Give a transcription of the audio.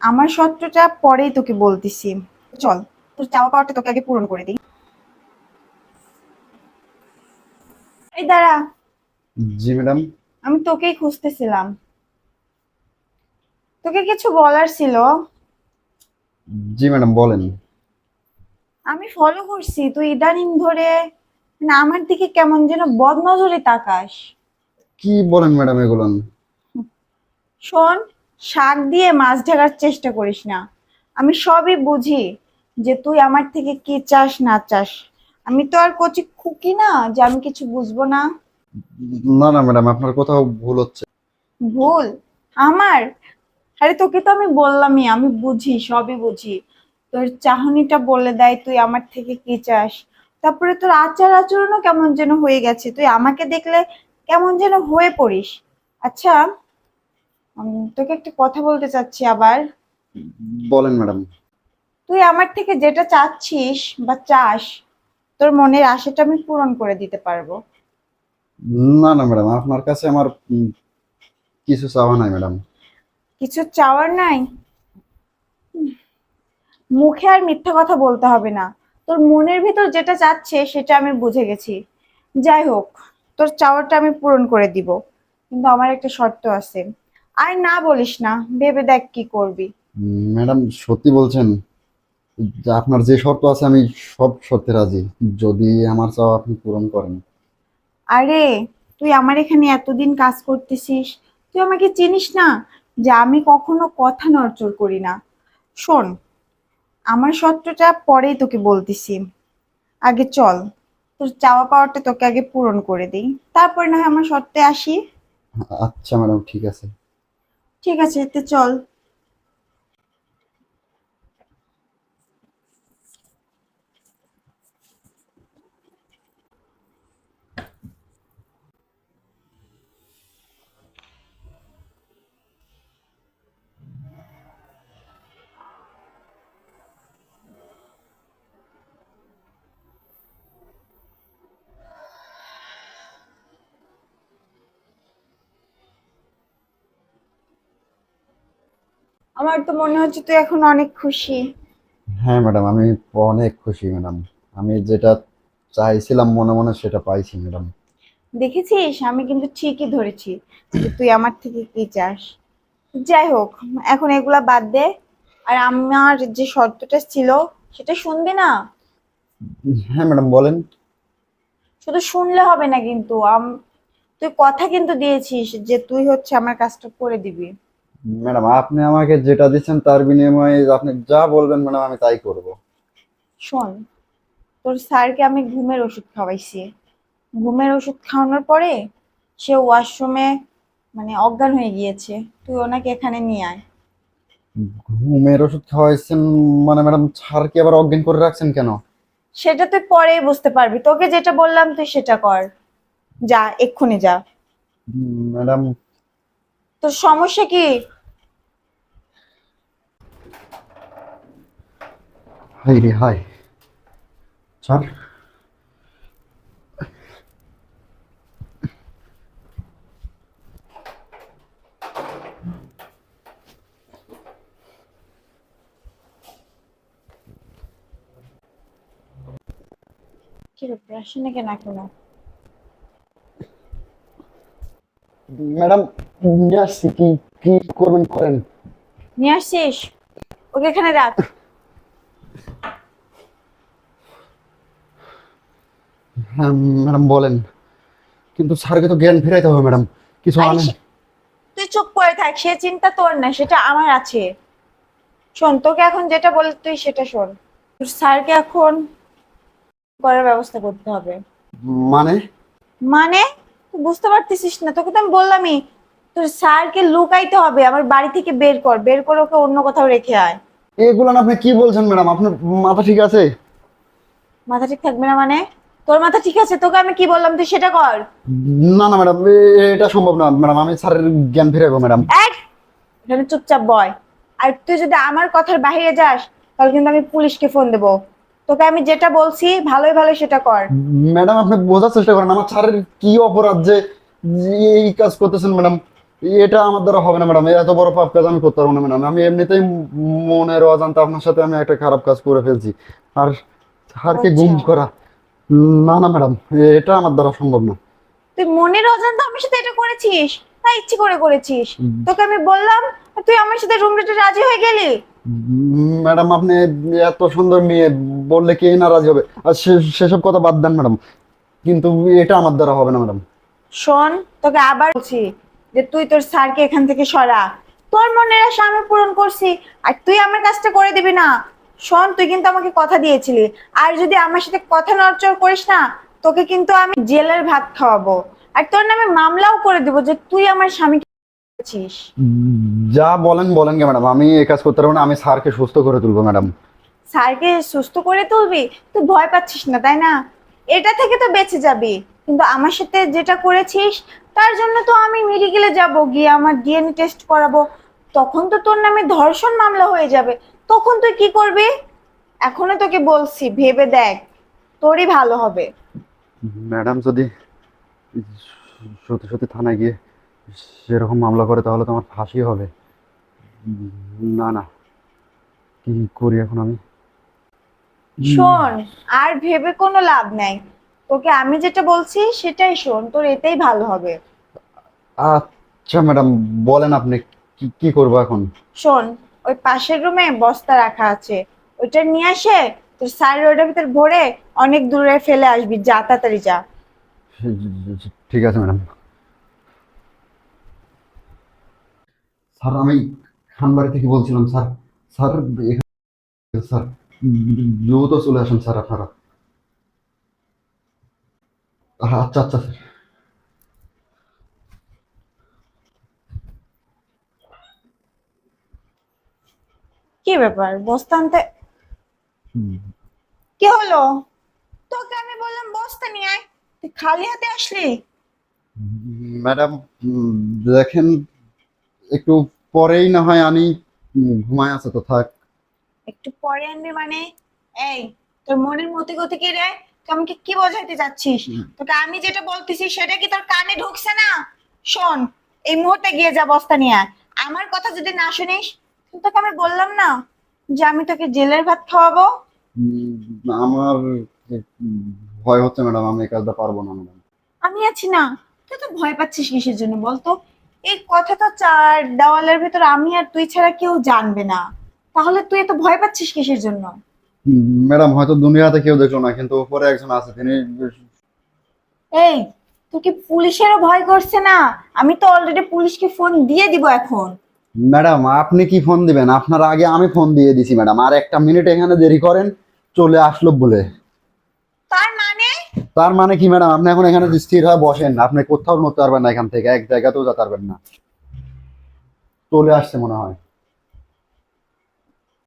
আমার সত্যটা পরেই তোকে বলতেছি। চল তোর চাওয়া পাওয়াটা তোকে আগে পূরণ করে দিই। এই দাঁড়া। জি ম্যাডাম। আমি তোকেই খুঁজতেছিলাম। তোকে কিছু বলার ছিল? জি ম্যাডাম বলেন। আমি ফলো করছি তুই ইদানিং ধরে মানে আমার দিকে কেমন যেন বদনজরে তাকাস। কি বলেন ম্যাডাম এগুলো? শোন শাক দিয়ে মাছ ঢাকার চেষ্টা করিস না। আমি সবই বুঝি যে তুই আমার থেকে কি চাস না চাস। আমি তো আর কচি খুকি না যে আমি কিছু বুঝব না। না না ম্যাডাম আপনার কোথাও ভুল হচ্ছে। ভুল? আমার? আরে তোকে তো আমি বললামই আমি বুঝি সবই বুঝি। তোর চাহনিটা বলে দেয় তুই আমার থেকে কি চাস। তারপরে তোর আচার আচরণও কেমন যেন হয়ে গেছে। তুই আমাকে দেখলে কেমন যেন হয়ে পড়িস। আচ্ছা তোকে একটা কথা বলতে চাচ্ছি আবার। বলেন ম্যাডাম। তুই আমার থেকে যেটা চাচ্ছিস বা চাস তোর মনের আশাটা আমি পূরণ করে দিতে পারব। না না ম্যাডাম আপনার কাছে আমার কিছু চাওয়া নাই ম্যাডাম। কিছু চাওয়ার নাই? মুখে আর মিথ্যা কথা বলতে হবে না। তোর মনের ভিতর যেটা চাচ্ছে সেটা আমি বুঝে গেছি। যাই হোক তোর চাওয়াটা আমি পূরণ করে দিব। কিন্তু আমার একটা শর্ত আছে। আর না বলিস না ভেবে দেখ কি করবি। ম্যাডাম সত্যি বলছেন আপনার যে শর্ত আছে আমি সব শর্তে রাজি। যদি আমার চাওয়া আপনি পূরণ করেন। আরে তুই আমার এখানে এতদিন কাজ করতেছিস তুই আমাকে চিনিস না যে আমি কখনো কথা নড়চড় করি না। শোন আমার শর্তটা পরেই তোকে বলতেছি। আগে চল তোর চাওয়া পাওয়াটা তোকে আগে পূরণ করে দিই। তারপর না হয় আমার সত্যে আসি। আচ্ছা ম্যাডাম ঠিক আছে। ঠিক আছে এতে চল। আমার তো মনে হচ্ছে তুই এখন অনেক খুশি। হ্যাঁ ম্যাডাম আমি অনেক খুশি ম্যাডাম আমি যেটা চাইছিলাম মনে মনে সেটা পাইছি ম্যাডাম দেখেছিস? আমি কিন্তু ঠিকই ধরেছি যে তুই আমার থেকে কি চাস। যাই হোক এখন এগুলা বাদ দে। আর আমার যে শর্তটা ছিল সেটা শুনবি না? হ্যাঁ ম্যাডাম বলেন। শুধু শুনলে হবে না কিন্তু তুই কথা কিন্তু দিয়েছিস যে তুই হচ্ছে আমার কাজটা করে দিবি। ম্যাডাম আপনি আমাকে যেটা দিচ্ছেন তার বিনিময়ে আপনি যা বলবেন ম্যাডাম আমি তাই করব। শোন তোর স্যারকে আমি ঘুমের ওষুধ খাওয়াইছি। ঘুমের ওষুধ খাওয়ানোর পরে সে ওয়াশরুমে মানে অজ্ঞান হয়ে গিয়েছে। তুই ওনাকে এখানে নিয়ে আয়। ঘুমের ওষুধ খাওয়াইছেন মানে ম্যাডাম ছাড় কি আবার অজ্ঞান করে রাখছেন কেন? সেটা তুই পরেই বুঝতে পারবি। তোকে যেটা বললাম তুই সেটা কর। যা এক্ষুনি যা। ম্যাডাম তোর সমস্যা কি? হাই রে হাই। ম্যাডাম নিয়ে আসছি কি কি করবেন করেন? নিয়ে আসছিস? ওকে এখানে রাখ। ম্যাডাম বলেন। কিন্তু স্যারকে তো জ্ঞান ফেরাইতে হবে ম্যাডাম। কিছু আনেন? তুই চুপ করে থাক সে চিন্তা তোর না সেটা আমার আছে। শোন তোকে এখন যেটা বলে তুই সেটা শোন। স্যারকে এখন করার ব্যবস্থা করতে হবে। মানে? মানে? তুই বুঝতে পারতেছিস না তোকে তো আমি বললামই। তোর স্যারকে লুকাইতে হবে আমার বাড়ি থেকে বের কর বের করে ওকে অন্য কোথাও রেখে আয়। এগুলো আপনি কি বলছেন ম্যাডাম? আপনার মাথা ঠিক আছে? মাথা ঠিক থাকবে না মানে? তোর মাথা ঠিক আছে? তোকে আমি কি বললাম তুই সেটা কর। না না ম্যাডাম এটা সম্ভব না ম্যাডাম আমি স্যারের জ্ঞান ফিরাইবো ম্যাডাম। এক! এখানে চুপচাপ বয়। আর তুই যদি আমার কথার বাইরে যাস তাহলে কিন্তু আমি পুলিশকে ফোন দেবো। তোকে আমি যেটা বলছি ভালোই ভালো সেটা কর। ম্যাডাম আপনি বোঝার চেষ্টা করেন আমার স্যারের কি অপরাধ যে এই কাজ করতেছেন ম্যাডাম? এটা আমার দ্বারা হবে না ম্যাডাম। এত বড় পাপ কাজ আমি করতে পারব না ম্যাডাম। আমি এমনিতেই মনের অজান্তে আপনার সাথে আমি একটা খারাপ কাজ করে ফেলছি। আর গুম আচ্ছা। করা? না না ম্যাডাম এটা আমার দ্বারা সম্ভব না। তুই মনের অজান্তে আমার সাথে এটা করেছিস? তাই ইচ্ছে করে করেছিস। তোকে আমি বললাম তুই আমার সাথে রুম রেটে রাজি হয়ে গেলি। ম্যাডাম আপনি এত সুন্দর মেয়ে বললে কে না রাজি হবে? আর সেসব কথা বাদ দেন ম্যাডাম। কিন্তু এটা আমার দ্বারা হবে না ম্যাডাম। শোন তোকে আবার বলছি। যে তুই তোর স্যারকে এখান থেকে সরা। তোর মনের আশা আমি পূরণ করছি আর তুই আমার কাজটা করে দিবি না। শোন তুই কিন্তু আমাকে কথা দিয়েছিলি। আর যদি আমার সাথে কথা নড়চড় করিস না তোকে কিন্তু আমি জেলের ভাত খাওয়াবো। আর তোর নামে মামলাও করে দিব যে তুই আমার স্বামীকে যা বলেন বলেন কে ম্যাডাম। আমি এই কাজ করতে পারব না আমি স্যারকে সুস্থ করে তুলবো ম্যাডাম। স্যারকে সুস্থ করে তুলবি? তুই ভয় পাচ্ছিস না তাই না? এটা থেকে তো বেঁচে যাবি। কিন্তু আমার সাথে যেটা করেছিস, তার জন্য তো আমি মেডিকেলে যাব, গিয়ে আমার ডিএনএ টেস্ট করাবো। তখন তো তোর নামে ধর্ষণ মামলা হয়ে যাবে। তখন তুই কি করবি? এখনও তোকে বলছি, ভেবে দেখ। তোরই ভালো হবে। ম্যাডাম যদি সত্যি সত্যি থানায় গিয়ে সেরকম মামলা করে, তাহলে তো আমার ফাঁসি হবে। না না। কি করি এখন আমি? শোন আর ভেবে কোনো লাভ নাই। তোকে আমি যেটা বলছি সেটাই শোন তোর এতেই ভালো হবে। আচ্ছা ম্যাডাম বলেন আপনি কি কি করব এখন? শোন ওই পাশের রুমে বস্তা রাখা আছে। ওইটা নিয়ে আসে তোর স্যার ওটার ভিতর ভরে অনেক দূরে ফেলে আসবি যা তাড়াতাড়ি যা। ঠিক আছে ম্যাডাম। স্যার আমি খানবাড়ি থেকে বলছিলাম স্যার। স্যার এখানে স্যার দ্রুত চলে আসুন স্যার আপনারা। আচ্ছা আচ্ছা স্যার। কি ব্যাপার? বস্তা আনতে কি হলো? তোকে আমি বললাম বস্তা নিয়ে আয়। তুই খালি হাতে আসলি? ম্যাডাম দেখেন একটু পরেই না হয় আনি। উম, ঘুমায় আছে তো থাক। একটু পরে আনবে মানে এই তোর মনের মতি গতি কি রে? তুই আমাকে কি বোঝাইতে যাচ্ছিস তোকে আমি যেটা বলতেছি সেটা কি তোর কানে ঢুকছে না? শোন এই মুহূর্তে গিয়ে যা বস্তা নিয়ে আয়। আমার কথা যদি না শুনিস তোকে আমি বললাম না যে আমি তোকে জেলের ভাত খাওয়াবো? আমার ভয় হচ্ছে ম্যাডাম আমি এই কাজটা পারব না ম্যাডাম। আমি আছি না। তুই তো ভয় পাচ্ছিস কিসের জন্য বলতো? এই কথা তো চার দেওয়ালের ভেতর আমি আর তুই ছাড়া কেউ জানবে না। তাহলে তুই এত ভয় পাচ্ছিস কিসের জন্য? ম্যাডাম হয়তো দুনিয়াতে কেউ দেখল না কিন্তু উপরে একজন আছে তিনি এই তুই কি পুলিশেরও ভয় করছে না? আমি তো অলরেডি পুলিশকে ফোন দিয়ে দিব এখন। ম্যাডাম আপনি কি ফোন দিবেন? আপনার আগে আমি ফোন দিয়ে দিছি ম্যাডাম। আর একটা মিনিট এখানে দেরি করেন চলে আসলো বলে। তার মানে? তার মানে কি ম্যাডাম? আপনি এখন এখানে স্থির হয়ে বসেন। আপনি কোথাও নড়তে পারবেন না এখান থেকে এক জায়গাতেও যেতে পারবেন না। চলে আসছে মনে হয়।